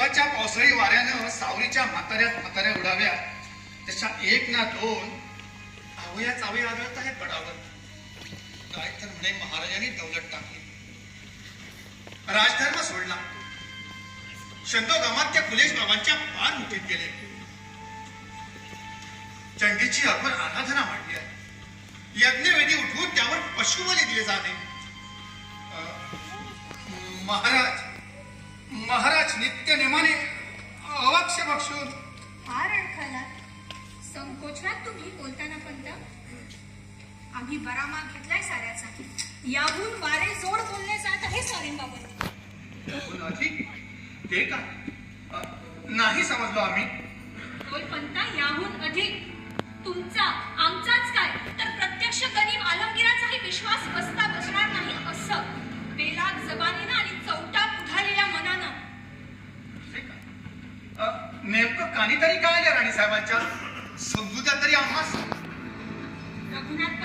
खंडोबाच्या पावसाळी वाऱ्यानं सावरीच्या म्हाताऱ्यात म्हाताऱ्या उडाव्या. त्याच्या एक ना दोन आवया चावे आदळत आहेत गडावर. काय तर म्हणे महाराजांनी दौलत टाकली. राजधर्म सोडला. शंदोगामात त्या कुलेश बाबांच्या पार मुठीत गेले. चंडीची आपण आराधना मांडली आहे. यज्ञवेदी उठवून त्यावर पशुबली दिले जाते. महाराज महाराज नित्य नेमाने अवाक्ष बक्षून. फार अडखळला संकोचनात तुम्ही बोलताना पंत. आम्ही बरा माग घेतलाय साऱ्याचा. याहून वारे जोड बोलले जात आहे सारेंबाबत. त्याहून अधिक ते का नाही समजलो आम्ही. होय पंता याहून अधिक. नेमकं काहीतरी काय आल्या राणी साहेबांच्या समजू द्या तरी आम्हाला रघुनाथ